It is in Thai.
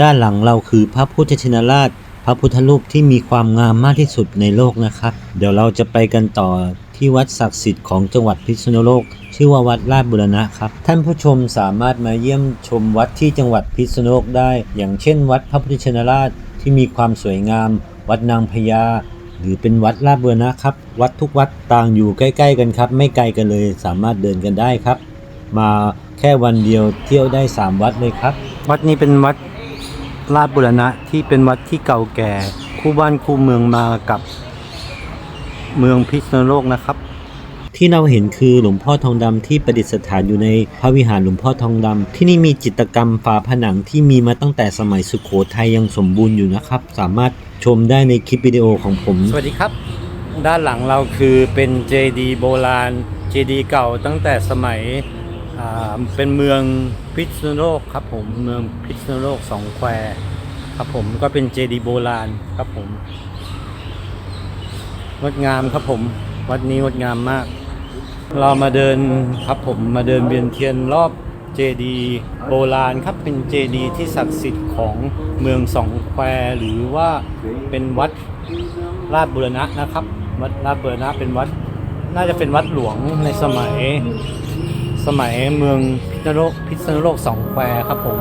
ด้านหลังเราคือพระพุทธชินราช พระพุทธรูปที่มีความงามมากที่สุดในโลกนะครับ เดี๋ยวเราจะไปกันต่อที่วัดศักดิ์สิทธิ์ของจังหวัดพิษณุโลก ชื่อว่าวัดราชบุรณะครับ ท่านผู้ชมสามารถมาเยี่ยมชมวัดที่จังหวัดพิษณุโลกได้ อย่างเช่น วัดพระพุทธชินราชที่มีความสวยงาม วัดนางพญาหรือเป็นวัดราชบุรณะครับ วัดทุกวัดต่างอยู่ใกล้ ๆ กันครับ ไม่ไกลกันเลยสามารถเดินกันได้ครับ มาแค่วันเดียวเที่ยวได้ 3 วัดเลยครับ วัดนี้เป็นวัด ราชบุรณะที่เป็นวัดที่เก่าแก่ คู่บ้านคู่เมืองมากับเมืองพิษณุโลกนะครับ ที่เราเห็นคือหลวงพ่อทองดำที่ประดิษฐานอยู่ในพระวิหารหลวงพ่อทองดำที่นี่มีจิตรกรรมฝาผนังที่มีมาตั้งแต่สมัยสุขโขทัยยังสมบูรณ์อยู่นะครับ สามารถชมได้ในคลิปวิดีโอของผม สวัสดีครับ ด้านหลังเราคือเป็นเจดีโบราณเจดีเก่าตั้งแต่สมัยอ่า เป็นเมืองพิษณุโลกครับผมเมืองพิษณุโลกสองแควครับผมก็เป็นเจดีโบราณครับผมงดงามครับผม วัดนี้งดงามมาก เรามาเดินครับผมมาเดินเวียนเทียนรอบเจดีโบราณครับเป็นเจดีที่ศักดิ์สิทธิ์ของเมืองสองแควหรือว่าเป็นวัดราชบุรณะนะครับ วัดราชบุรณะเป็นวัด น่าจะเป็นวัดหลวงในสมัย สมัยเมืองพิษณุโลกพิษณุโลกสองแควครับผม